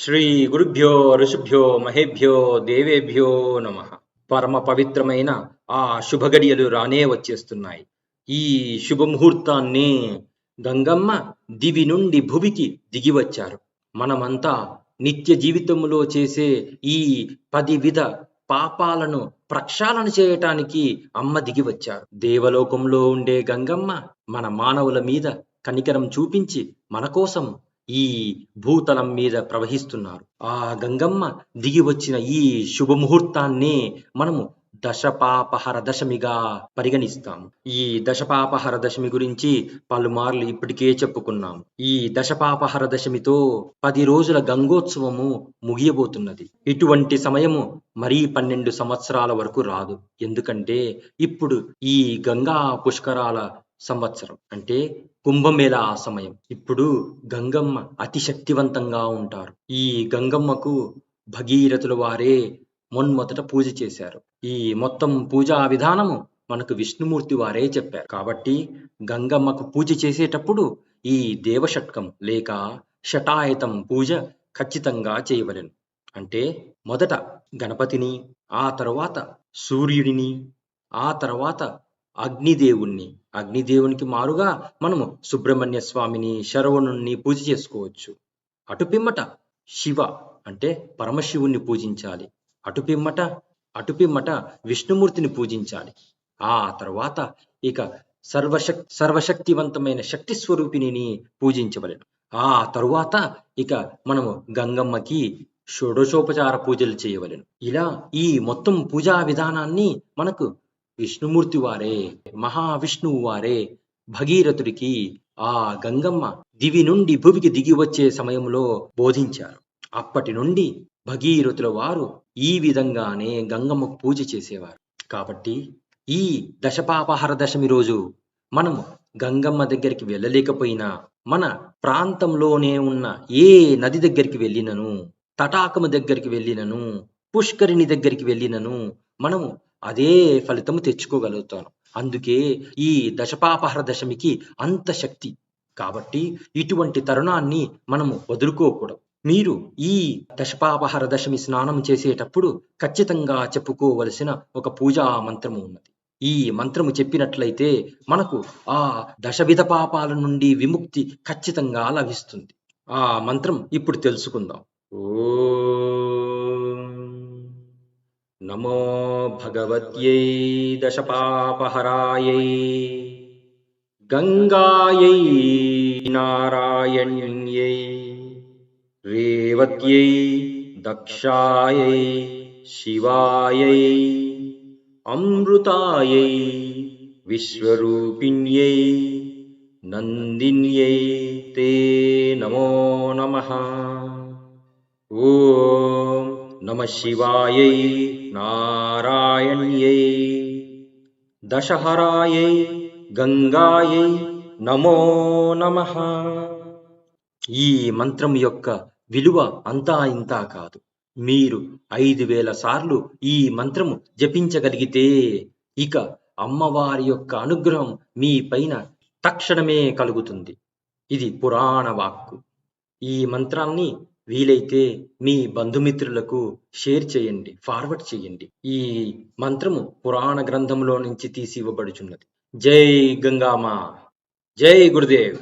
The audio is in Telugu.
శ్రీ గురుభ్యో ఋషుభ్యో మహేభ్యో దేవేభ్యో నమ. పరమ పవిత్రమైన ఆ శుభగడియలు రానే వచ్చేస్తున్నాయి. ఈ శుభముహూర్తాన్ని గంగమ్మ దివి నుండి భువికి దిగివచ్చారు మనమంతా నిత్య జీవితంలో చేసే ఈ పది విధ పాపాలను ప్రక్షాళన చేయటానికి అమ్మ దిగి వచ్చారు. దేవలోకంలో ఉండే గంగమ్మ మన మానవుల మీద కనికరం చూపించి మన కోసం ఈ భూతలం మీద ప్రవహిస్తున్నారు. ఆ గంగమ్మ దిగి వచ్చిన ఈ శుభముహూర్తాన్నే మనము దశపాపహర దశమిగా పరిగణిస్తాం ఈ దశపాపహర దశమి గురించి పలుమార్లు ఇప్పటికే చెప్పుకున్నాం ఈ దశపాపహర దశమితో పది రోజుల గంగోత్సవము ముగియబోతున్నది. ఇటువంటి సమయము మరీ పన్నెండు సంవత్సరాల వరకు రాదు. ఎందుకంటే ఇప్పుడు ఈ గంగా పుష్కరాల సంవత్సరం. అంటే కుంభమేళా సమయం. ఇప్పుడు గంగమ్మ అతి శక్తివంతంగా ఉంటారు. ఈ గంగమ్మకు భగీరథుల వారే మొన్మొదట పూజ చేశారు. ఈ మొత్తం పూజా విధానము మనకు విష్ణుమూర్తి వారే చెప్పారు. కాబట్టి గంగమ్మకు పూజ చేసేటప్పుడు ఈ దేవషట్కం లేక షటాయతం పూజ ఖచ్చితంగా చేయవలెను. అంటే మొదట గణపతిని ఆ తర్వాత సూర్యుడిని ఆ తర్వాత అగ్నిదేవుణ్ణి. అగ్నిదేవునికి మారుగా మనము సుబ్రహ్మణ్య స్వామిని శరవణుణ్ణి పూజ చేసుకోవచ్చు. అటు పిమ్మట శివ అంటే పరమశివుణ్ణి పూజించాలి. అటు పిమ్మట అటు పిమ్మట విష్ణుమూర్తిని పూజించాలి. ఆ తర్వాత ఇక సర్వశక్ సర్వశక్తివంతమైన శక్తి స్వరూపిణిని పూజించవలెను. ఆ తరువాత ఇక మనము గంగమ్మకి షోడశోపచార పూజలు చేయవలెను. ఇలా ఈ మొత్తం పూజా విధానాన్ని మనకు విష్ణుమూర్తి వారే మహావిష్ణువు వారే భగీరథుడికి ఆ గంగమ్మ దివి నుండి భువికి దిగి వచ్చే సమయంలో బోధించారు. అప్పటి నుండి భగీరథుల వారు ఈ విధంగానే గంగమ్మకు పూజ చేసేవారు. కాబట్టి ఈ దశపాపహర దశమి రోజు మనము గంగమ్మ దగ్గరికి వెళ్ళలేకపోయినా మన ప్రాంతంలోనే ఉన్న ఏ నది దగ్గరికి వెళ్ళినను తటాకము దగ్గరికి వెళ్ళినను పుష్కరిణి దగ్గరికి వెళ్ళినను మనము అదే ఫలితము తెచ్చుకోగలుగుతాను. అందుకే ఈ దశపాపహర దశమికి అంత శక్తి. కాబట్టి ఇటువంటి తరుణాన్ని మనము వదులుకోకూడదు. మీరు ఈ దశపాపహర దశమి స్నానం చేసేటప్పుడు ఖచ్చితంగా చెప్పుకోవలసిన ఒక పూజా మంత్రము ఉన్నది. ఈ మంత్రము చెప్పినట్లయితే మనకు ఆ దశవిధ పాపాల నుండి విముక్తి ఖచ్చితంగా లభిస్తుంది. ఆ మంత్రం ఇప్పుడు తెలుసుకుందాం. ఓ नमो भगवत्यै दशपापहरायै गङ्गायै नारायण्यै रेवत्यै दक्षायै शिवायै अमृतायै विश्वरूपिण्यै नन्दिन्यै ते नमो नमः। वो నమ శివాయై నారాయణ్యై. దశహరాయై గంగాయై నమో నమ. ఈ మంత్రం యొక్క విలువ అంతా ఇంతా కాదు. మీరు ఐదు వేల సార్లు ఈ మంత్రము జపించగలిగితే ఇక అమ్మవారి యొక్క అనుగ్రహం మీ పైన తక్షణమే కలుగుతుంది. ఇది పురాణ వాక్కు. ఈ మంత్రాన్ని వీలైతే మీ బంధుమిత్రులకు షేర్ చేయండి ఫార్వర్డ్ చేయండి. ఈ మంత్రము పురాణ గ్రంథంలో నుంచి తీసి ఇవ్వబడుచున్నది జై గంగామా. జై గురుదేవ్.